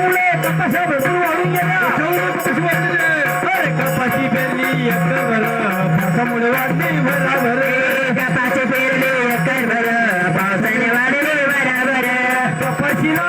चौले कपाशा भरपूर वाढून गेल्या चौले कपाशी वाढलेले अरे कपाशी पेरली एकर भर पावसामुळे वाढली भराभर कपाशी पेरली एकर भर पावसाने वाढली बराबर कपाशीला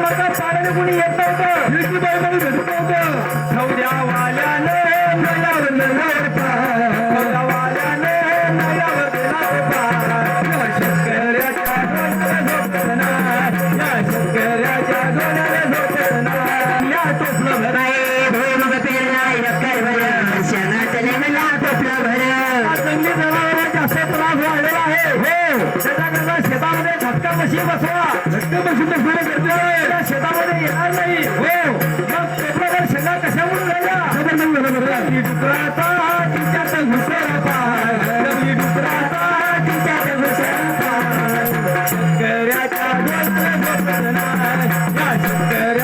लोक पाण्याने कुणी येत नव्हतं. युट्यूब भेटत नव्हतं ठेवल्या त्याच्याकरता शेतामध्ये घटका मशीन बसवा घटका मशीन बसवणं गरजेचं शेतामध्ये येणार नाही. हो मग कोपऱ्यावर कशावरून झाल्या डुकराचा तिच्यात घुसरा शंकर